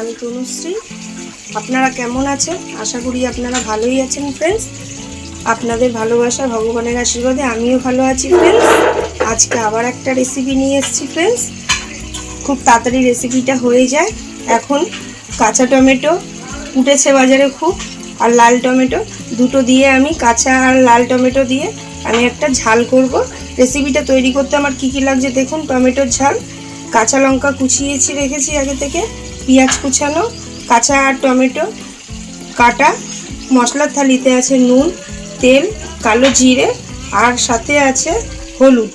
আমি তনুশ্রী। আপনারা কেমন আছেন? আশা করি আপনারা ভালোই আছেন ফ্রেন্ডস আপনাদের ভালোবাসা ভগবানের আশীর্বাদে আমিও ভালো আছি ফ্রেন্ডস আজকে আবার একটা রেসিপি নিয়ে এসেছি ফ্রেন্ডস খুব তাড়াতাড়ি রেসিপিটা হয়ে যায়। এখন কাঁচা টমেটো উঠেছে বাজারে খুব, আর লাল টমেটো। দুটো দিয়ে আমি কাঁচা আর লাল টমেটো দিয়ে আমি একটা ঝাল করব। রেসিপিটা তৈরি করতে আমার কী কী লাগছে দেখুন? টমেটোর ঝাল, কাঁচা লঙ্কা কুচিয়েছি, রেখেছি আগে থেকে। পেঁয়াজ কুচানো, কাঁচা টমেটো কাটা, মশলার থালিতে আছে নুন, তেল, কালো জিরে, আর সাথে আছে হলুদ,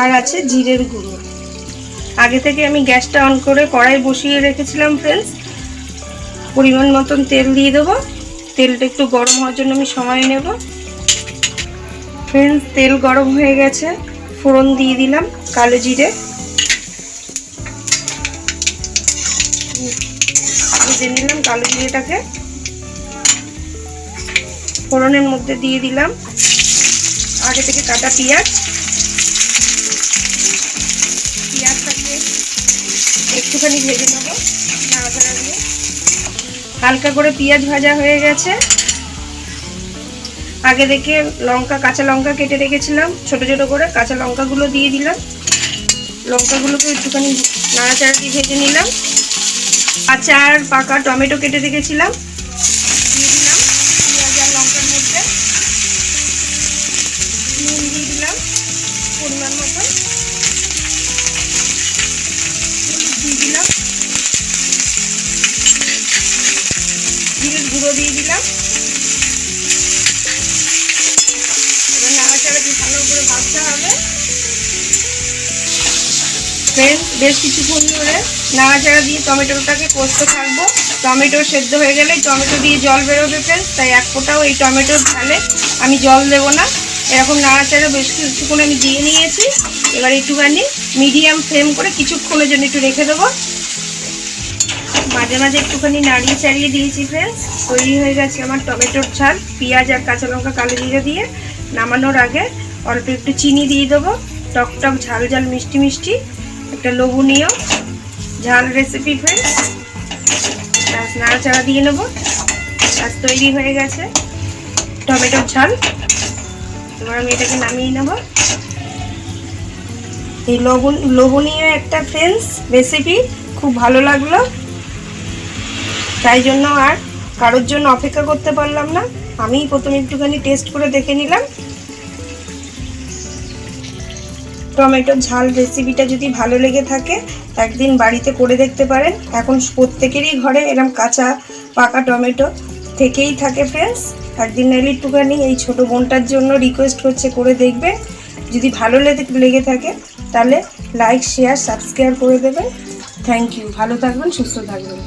আর আছে জিরের গুঁড়ো। আগে থেকে আমি গ্যাসটা অন করে কড়াই বসিয়ে রেখেছিলাম ফ্রেন্ডস পরিমাণ মতন তেল দিয়ে দেবো। তেলটা একটু গরম হওয়ার জন্য আমি সময় নেব। ফ্রেন্ডস তেল গরম হয়ে গেছে। ফোড়ন দিয়ে দিলাম, কালো জিরে। ভেজে নিলাম, কালো জিরেটাকে। ফোড়নের মধ্যে দিয়ে দিলাম আগে থেকে কাটা পেঁয়াজ। পেঁয়াজটাকে একটুখানি ভেজে নেব হালকা করে পেঁয়াজ ভাজা হয়ে গেছে। আগে থেকে লঙ্কা, কাঁচা লঙ্কা কেটে রেখেছিলাম, ছোট ছোট করে কাঁচা লঙ্কাগুলো দিয়ে দিলাম। লঙ্কাগুলোকে একটুখানি নাড়াচাড়া দিয়ে ভেজে নিলাম। কাঁচা আর পাকা টমেটো কেটে রেখেছিলাম। ফ্রেন্ডস বেশ কিছুক্ষণ ধরে নাড়াচাড়া দিয়ে টমেটোটাকে কষতে থাকব টমেটো সেদ্ধ হয়ে গেলে টমেটো দিয়ে জল বেরোবে ফ্রেন্ডস তাই এক ফোঁটাও এই টমেটোর ঝালে আমি জল দেবো না। এরকম নাড়াচাড়া বেশ কিছুক্ষণ আমি দিয়ে নিয়েছি। এবার একটুখানি মিডিয়াম ফ্লেম করে কিছুক্ষণের জন্য একটু রেখে দেবো। মাঝে মাঝে একটুখানি নাড়িয়ে চাড়িয়ে দিয়েছি ফ্রেন্ডস তৈরি হয়ে গেছে আমার টমেটোর ঝাল। পেঁয়াজ আর কাঁচা লঙ্কা কালো জিরে দিয়ে নামানোর আগে অল্প একটু চিনি দিয়ে দেবো। টক টক ঝাল ঝাল মিষ্টি মিষ্টি। একটা লোভনীয় ঝাল রেসিপি ফ্রেন্ডস ব্যাস, নাড়াচাড়া দিয়ে নেব। ব্যাস, তৈরি হয়ে গেছে টমেটোর ঝাল। এবার আমি এটাকে নামিয়ে নেব। এই লবণ লোভনীয় একটা ফ্রেন্ডস রেসিপি খুব ভালো লাগল। তাই জন্য আর কারোর জন্য অপেক্ষা করতে পারলাম না। আমি প্রথমে একটুখানি টেস্ট করে দেখে নিলাম। টমেটোর ঝাল রেসিপিটা যদি ভালো লেগে থাকে, একদিন বাড়িতে করে দেখতে পারেন। এখন প্রত্যেকেরই ঘরে এরম কাঁচা, পাকা টমেটো থেকেই থাকে ফ্রেন্ডস একদিন নাইলে একটুখানি এই ছোট বোনটার জন্য রিকোয়েস্ট হচ্ছে করে দেখবে যদি ভালো লেগে থাকে, তাহলে লাইক শেয়ার সাবস্ক্রাইব করে দেবে থ্যাংক ইউ ভালো থাকবেন, সুস্থ থাকবেন।